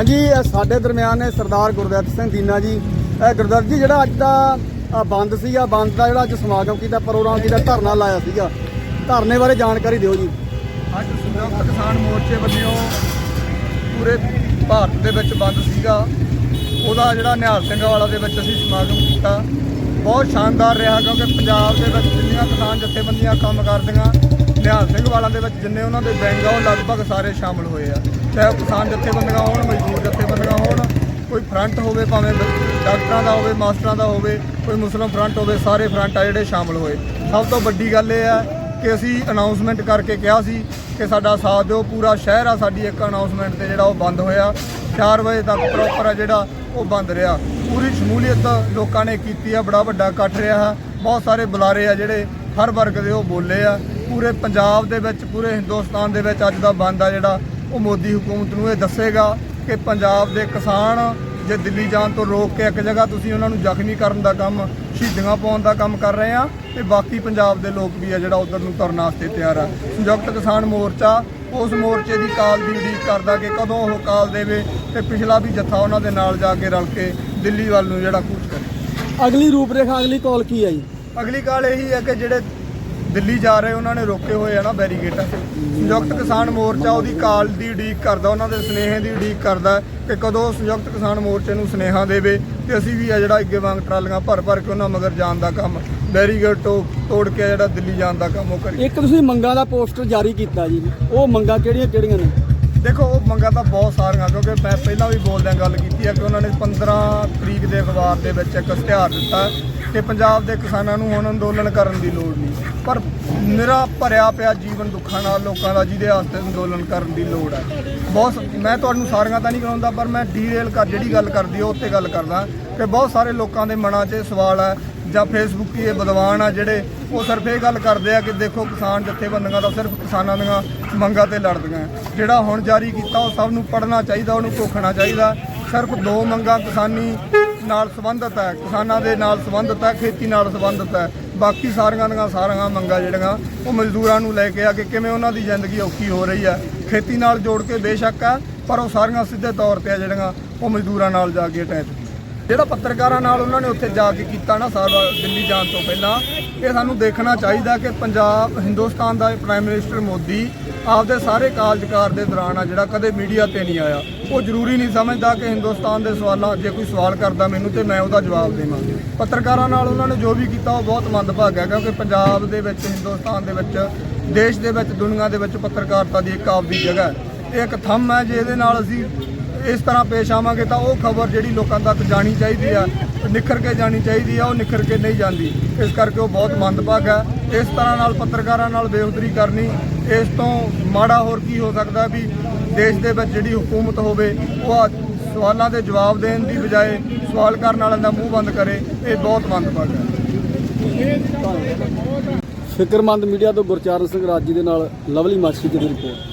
ਹਾਂਜੀ ਸਾਡੇ ਦਰਮਿਆਨ ਨੇ ਸਰਦਾਰ ਗੁਰਦਿੱਤ ਸਿੰਘ ਦੀਨਾ ਜੀ। ਇਹ ਜੀ, ਜਿਹੜਾ ਅੱਜ ਦਾ ਬੰਦ ਸੀਗਾ, ਬੰਦ ਦਾ ਜਿਹੜਾ ਅੱਜ ਸਮਾਗਮ ਕੀਤਾ, ਪ੍ਰੋਗਰਾਮ ਕੀਤਾ, ਧਰਨਾ ਲਾਇਆ ਸੀਗਾ। ਧਰਨੇ ਬਾਰੇ ਜਾਣਕਾਰੀ ਦਿਓ ਜੀ। ਅੱਜ ਸੰਯੁਕਤ ਕਿਸਾਨ ਮੋਰਚੇ ਵੱਲੋਂ ਪੂਰੇ ਭਾਰਤ ਦੇ ਵਿੱਚ ਬੰਦ ਸੀਗਾ। ਉਹਦਾ ਜਿਹੜਾ ਨਿਹਾਲ ਸਿੰਘ ਵਾਲਾ ਦੇ ਵਿੱਚ ਅਸੀਂ ਸਮਾਗਮ ਕੀਤਾ। ਬਹੁਤ ਸ਼ਾਨਦਾਰ ਰਿਹਾ ਕਿਉਂਕਿ ਪੰਜਾਬ ਦੇ ਵਿੱਚ ਜਿੰਨੀਆਂ ਕਿਸਾਨ ਜਥੇਬੰਦੀਆਂ ਕੰਮ ਕਰਦੀਆਂ, ਨਿਹਾਲ ਸਿੰਘ ਵਾਲਾ ਦੇ ਵਿੱਚ ਜਿੰਨੇ ਉਹਨਾਂ ਦੇ ਬੈਂਕ ਆ, ਉਹ ਲਗਭਗ ਸਾਰੇ ਸ਼ਾਮਲ ਹੋਏ ਆ। ਚਾਹੇ ਉਹ ਕਿਸਾਨ ਜਥੇਬੰਦੀਆਂ ਹੋਣ, ਮਜ਼ਦੂਰ ਜਥੇਬੰਦੀਆਂ ਹੋਣ, ਕੋਈ ਫਰੰਟ ਹੋਵੇ ਭਾਵੇਂ ਡਾਕਟਰਾਂ ਦਾ ਹੋਵੇ, ਮਾਸਟਰਾਂ ਦਾ ਹੋਵੇ, ਕੋਈ ਮੁਸਲਿਮ ਫਰੰਟ ਹੋਵੇ, ਸਾਰੇ ਫਰੰਟ ਆ ਜਿਹੜੇ ਸ਼ਾਮਲ ਹੋਏ। ਸਭ ਤੋਂ ਵੱਡੀ ਗੱਲ ਇਹ ਹੈ ਕਿ ਅਸੀਂ ਅਨਾਉਂਸਮੈਂਟ ਕਰਕੇ ਕਿਹਾ ਸੀ ਕਿ ਸਾਡਾ ਸਾਥ ਦਿਓ, ਪੂਰਾ ਸ਼ਹਿਰ ਆ ਸਾਡੀ ਇੱਕ ਅਨਾਉਂਸਮੈਂਟ ਤੇ ਜਿਹੜਾ ਉਹ ਬੰਦ ਹੋਇਆ। 4 ਵਜੇ ਤੱਕ ਪ੍ਰੋਪਰ ਆ ਜਿਹੜਾ ਉਹ ਬੰਦ ਰਿਹਾ। ਪੂਰੀ ਸ਼ਮੂਲੀਅਤ ਲੋਕਾਂ ਨੇ ਕੀਤੀ ਆ, ਬੜਾ ਵੱਡਾ ਇਕੱਠ ਰਿਹਾ ਬਹੁਤ ਸਾਰੇ ਬੁਲਾਰੇ ਆ ਜਿਹੜੇ ਹਰ ਵਰਗ ਦੇ ਉਹ ਬੋਲੇ ਆ। ਪੂਰੇ ਪੰਜਾਬ ਦੇ ਵਿੱਚ, ਪੂਰੇ ਹਿੰਦੁਸਤਾਨ ਦੇ ਵਿੱਚ ਅੱਜ ਦਾ ਬੰਦ ਆ ਜਿਹੜਾ ਉਹ ਮੋਦੀ ਹਕੂਮਤ ਨੂੰ ਇਹ ਦੱਸੇਗਾ ਕਿ ਪੰਜਾਬ ਦੇ ਕਿਸਾਨ ਜੇ ਦਿੱਲੀ ਜਾਣ ਤੋਂ ਰੋਕ ਕੇ ਇੱਕ ਜਗ੍ਹਾ ਤੁਸੀਂ ਉਹਨਾਂ ਨੂੰ ਜ਼ਖਮੀ ਕਰਨ ਦਾ ਕੰਮ ਸ਼ਹੀਦੀਆਂ ਪਾਉਣ ਦਾ ਕੰਮ ਕਰ ਰਹੇ ਆ ਤੇ ਬਾਕੀ ਪੰਜਾਬ ਦੇ ਲੋਕ ਵੀ ਆ ਜਿਹੜਾ ਉਧਰ ਨੂੰ ਤੁਰਨ ਵਾਸਤੇ ਤਿਆਰ ਆ। ਸੰਯੁਕਤ ਕਿਸਾਨ ਮੋਰਚਾ ਉਸ ਮੋਰਚੇ ਦੀ ਕਾਲ ਦੀ ਉਡੀਕ ਕਰਦਾ ਕਿ ਕਦੋਂ ਉਹ ਕਾਲ ਦੇਵੇ ਤੇ ਪਿਛਲਾ ਵੀ ਜੱਥਾ ਉਹਨਾਂ ਦੇ ਨਾਲ ਜਾ ਕੇ ਰਲ ਕੇ ਦਿੱਲੀ ਵੱਲ ਨੂੰ ਜਿਹੜਾ ਕੂਚ ਕਰੇ। ਅਗਲੀ ਰੂਪਰੇਖਾ ਅਗਲੀ ਕਾਲ ਕੀ ਹੈ ਜੀ? ਅਗਲੀ ਕਾਲ ਇਹੀ ਹੈ ਕਿ ਜਿਹੜੇ ਦਿੱਲੀ ਜਾ ਰਹੇ ਉਹਨਾਂ ਨੇ ਰੋਕੇ ਹੋਏ ਆ ਨਾ ਬੈਰੀਗੇਟਾਂ ਸੰਯੁਕਤ ਕਿਸਾਨ ਮੋਰਚਾ ਉਹਦੀ ਕਾਲ ਦੀ ਉਡੀਕ ਕਰਦਾ ਉਹਨਾਂ ਦੇ ਸੁਨੇਹੇ ਦੀ ਉਡੀਕ ਕਰਦਾ ਕਿ ਕਦੋਂ ਸੰਯੁਕਤ ਕਿਸਾਨ ਮੋਰਚੇ ਨੂੰ ਸੁਨੇਹਾ ਦੇਵੇ ਤੇ ਅਸੀਂ ਵੀ ਆ ਜਿਹੜਾ ਅੱਗੇ ਵਾਂਗ ਟਰਾਲੀਆਂ ਭਰ ਭਰ ਕੇ ਉਹਨਾਂ ਮਗਰ ਜਾਣ ਦਾ ਕੰਮ ਬੈਰੀਗੇਟ ਤੋਂ ਤੋੜ ਕੇ ਜਿਹੜਾ ਦਿੱਲੀ ਜਾਣ ਦਾ ਕੰਮ ਉਹ ਕਰੀਏ। ਇੱਕ ਤੁਸੀਂ ਮੰਗਾਂ ਦਾ ਪੋਸਟਰ ਜਾਰੀ ਕੀਤਾ ਜੀ। ਉਹ ਮੰਗਾਂ ਕਿਹੜੀਆਂ ਕਿਹੜੀਆਂ ਨੇ? ਦੇਖੋ ਉਹ ਮੰਗਾਂ ਤਾਂ ਬਹੁਤ ਸਾਰੀਆਂ ਕਿਉਂਕਿ ਮੈਂ ਪਹਿਲਾਂ ਵੀ ਬੋਲਦਿਆਂ ਗੱਲ ਕੀਤੀ ਹੈ ਕਿ ਉਹਨਾਂ ਨੇ 15 ਤਰੀਕ ਦੇ ਅਖਬਾਰ ਦੇ ਵਿੱਚ ਇੱਕ ਇਸ਼ਤਿਹਾਰ ਦਿੱਤਾ। ਕਿ ਪੰਜਾਬ ਦੇ ਕਿਸਾਨਾਂ ਨੂੰ ਹੁਣ ਅੰਦੋਲਨ ਕਰਨ ਦੀ ਲੋੜ ਨਹੀਂ। ਪਰ ਮੇਰਾ ਭਰਿਆ ਪਿਆ ਜੀਵਨ ਦੁੱਖਾਂ ਨਾਲ ਲੋਕਾਂ ਦਾ, ਜਿਹਦੇ ਵਾਸਤੇ ਅੰਦੋਲਨ ਕਰਨ ਦੀ ਲੋੜ ਹੈ। ਬਹੁਤ ਮੈਂ ਤੁਹਾਨੂੰ ਸਾਰੀਆਂ ਤਾਂ ਨਹੀਂ ਕਰਾਉਂਦਾ, ਪਰ ਮੈਂ ਡੀਟੇਲ ਕਰ ਜਿਹੜੀ ਗੱਲ ਕਰਦੀ ਉਹ ਉੱਤੇ ਗੱਲ ਕਰਦਾ ਕਿ ਬਹੁਤ ਸਾਰੇ ਲੋਕਾਂ ਦੇ ਮਨਾਂ 'ਚ ਇਹ ਸਵਾਲ ਹੈ, ਜਾਂ ਫੇਸਬੁੱਕੀ ਇਹ ਵਿਦਵਾਨ ਆ ਜਿਹੜੇ, ਉਹ ਸਿਰਫ ਇਹ ਗੱਲ ਕਰਦੇ ਆ ਕਿ ਦੇਖੋ ਕਿਸਾਨ ਜਥੇਬੰਦੀਆਂ ਤਾਂ ਸਿਰਫ ਕਿਸਾਨਾਂ ਦੀਆਂ ਮੰਗਾਂ ਤੇ ਲੜਦੀਆਂ। ਜਿਹੜਾ ਹੁਣ ਜਾਰੀ ਕੀਤਾ, ਉਹ ਸਭ ਨੂੰ ਪੜ੍ਹਨਾ ਚਾਹੀਦਾ, ਉਹਨੂੰ ਘੋਖਣਾ ਚਾਹੀਦਾ। ਸਿਰਫ ਦੋ ਮੰਗਾਂ ਕਿਸਾਨੀ ਨਾਲ ਸੰਬੰਧਿਤ ਹੈ, ਕਿਸਾਨਾਂ ਦੇ ਨਾਲ ਸੰਬੰਧਿਤ ਹੈ, ਖੇਤੀ ਨਾਲ ਸੰਬੰਧਿਤ ਹੈ। ਬਾਕੀ ਸਾਰੀਆਂ ਦੀਆਂ ਸਾਰੀਆਂ ਮੰਗਾਂ ਜਿਹੜੀਆਂ ਉਹ ਮਜ਼ਦੂਰਾਂ ਨੂੰ ਲੈ ਕੇ ਆ ਕੇ ਕਿਵੇਂ ਉਹਨਾਂ ਦੀ ਜ਼ਿੰਦਗੀ ਔਖੀ ਹੋ ਰਹੀ ਹੈ। ਖੇਤੀ ਨਾਲ ਜੋੜ ਕੇ ਬੇਸ਼ੱਕ ਹੈ, ਪਰ ਉਹ ਸਾਰੀਆਂ ਸਿੱਧੇ ਤੌਰ ਤੇ ਆ ਜਿਹੜੀਆਂ ਉਹ ਮਜ਼ਦੂਰਾਂ ਨਾਲ ਜਾ ਕੇ ਅਟੈਚ ਜਿਹੜਾ ਪੱਤਰਕਾਰਾਂ ਨਾਲ ਉਹਨਾਂ ਨੇ ਉੱਥੇ ਜਾ ਕੇ ਕੀਤਾ ਨਾ ਸਾਰਾ ਦਿੱਲੀ ਜਾਣ ਤੋਂ ਪਹਿਲਾਂ, ਇਹ ਸਾਨੂੰ ਦੇਖਣਾ ਚਾਹੀਦਾ ਕਿ ਪੰਜਾਬ, ਹਿੰਦੁਸਤਾਨ ਦਾ ਪ੍ਰਾਈਮ ਮਿਨਿਸਟਰ ਮੋਦੀ ਆਪਦੇ ਸਾਰੇ ਕਾਰਜਕਾਰ ਦੇ ਦੌਰਾਨ ਆ ਜਿਹੜਾ ਕਦੇ ਮੀਡੀਆ ਤੇ ਨਹੀਂ ਆਇਆ। ਉਹ ਜ਼ਰੂਰੀ ਨਹੀਂ ਸਮਝਦਾ ਕਿ ਹਿੰਦੁਸਤਾਨ ਦੇ ਸਵਾਲਾਂ ਜੇ ਕੋਈ ਸਵਾਲ ਕਰਦਾ ਮੈਨੂੰ ਤੇ ਮੈਂ ਉਹਦਾ ਜਵਾਬ ਦੇਵਾਂ। ਪੱਤਰਕਾਰਾਂ ਨਾਲ ਉਹਨਾਂ ਨੇ ਜੋ ਵੀ ਕੀਤਾ, ਉਹ ਬਹੁਤ ਮੰਦਭਾਗ ਹੈ, ਕਿਉਂਕਿ ਪੰਜਾਬ ਦੇ ਵਿੱਚ, ਹਿੰਦੁਸਤਾਨ ਦੇ ਵਿੱਚ, ਦੇਸ਼ ਦੇ ਵਿੱਚ, ਦੁਨੀਆ ਦੇ ਵਿੱਚ ਪੱਤਰਕਾਰਤਾ ਦੀ ਇੱਕ ਆਪਦੀ ਜਗ੍ਹਾ ਹੈ। ਇਹ ਇੱਕ ਥੰਮ ਹੈ ਜੇ ਇਹਦੇ ਨਾਲ ਅਸੀਂ ਇਸ ਤਰ੍ਹਾਂ ਪੇਸ਼ ਆਵਾਂਗੇ ਤਾਂ ਉਹ ਖਬਰ ਜਿਹੜੀ ਲੋਕਾਂ ਤੱਕ ਜਾਣੀ ਚਾਹੀਦੀ ਆ ਨਿਖਰ ਕੇ ਜਾਣੀ ਚਾਹੀਦੀ ਆ, ਉਹ ਨਿਖਰ ਕੇ ਨਹੀਂ ਜਾਂਦੀ। ਇਸ ਕਰਕੇ ਉਹ ਬਹੁਤ ਮੰਦਭਾਗ ਹੈ ਇਸ ਤਰ੍ਹਾਂ ਨਾਲ ਪੱਤਰਕਾਰਾਂ ਨਾਲ ਬੇਉਦਰੀ ਕਰਨੀ, ਇਸ ਤੋਂ ਮਾੜਾ ਹੋਰ ਕੀ ਹੋ ਸਕਦਾ ਵੀ ਦੇਸ਼ ਦੇ ਵਿੱਚ ਜਿਹੜੀ ਹਕੂਮਤ ਹੋਵੇ, ਉਹ ਸਵਾਲਾਂ ਦੇ ਜਵਾਬ ਦੇਣ ਦੀ ਬਜਾਏ ਸਵਾਲ ਕਰਨ ਵਾਲਿਆਂ ਦਾ ਮੂੰਹ ਬੰਦ ਕਰੇ, ਇਹ ਬਹੁਤ ਮੰਦਭਾਗ ਹੈ ਫਿਕਰਮੰਦ ਮੀਡੀਆ ਤੋਂ ਗੁਰਚਰਨ ਸਿੰਘ ਰਾਜੀ ਦੇ ਨਾਲ ਲਵਲੀ ਮਾਸੀ ਦੀ ਰਿਪੋਰਟ।